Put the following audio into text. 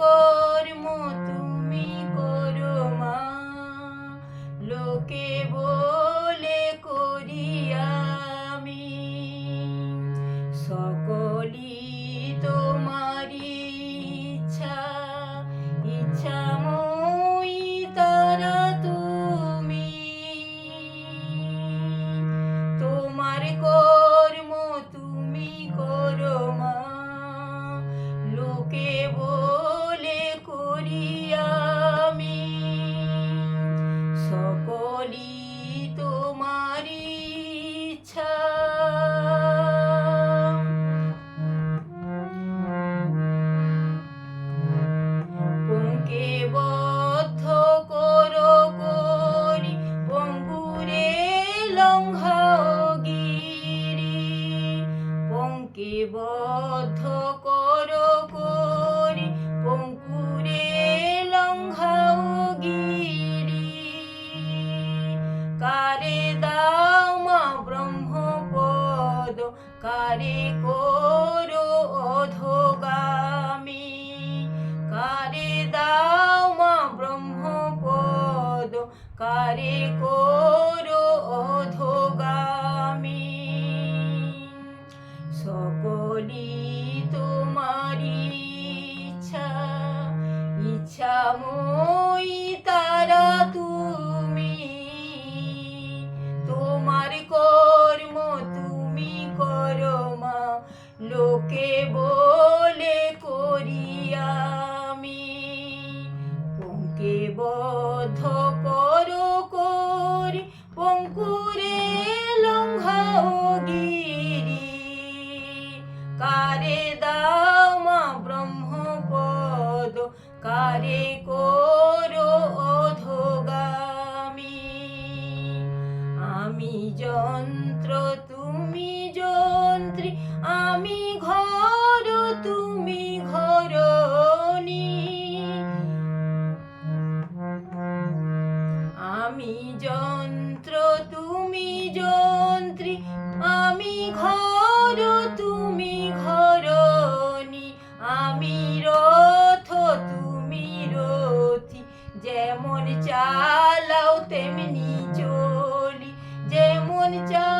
কর্ম তুমি করো মা। লোকে বলে করি আমি। সকলি বদ্ধ কর করি পঙ্কুরে কারে দাও মা ব্রহ্মপদ কারে করো অধগা 错过你 যেমন চালাও তেমনি চলি যেমন চালাও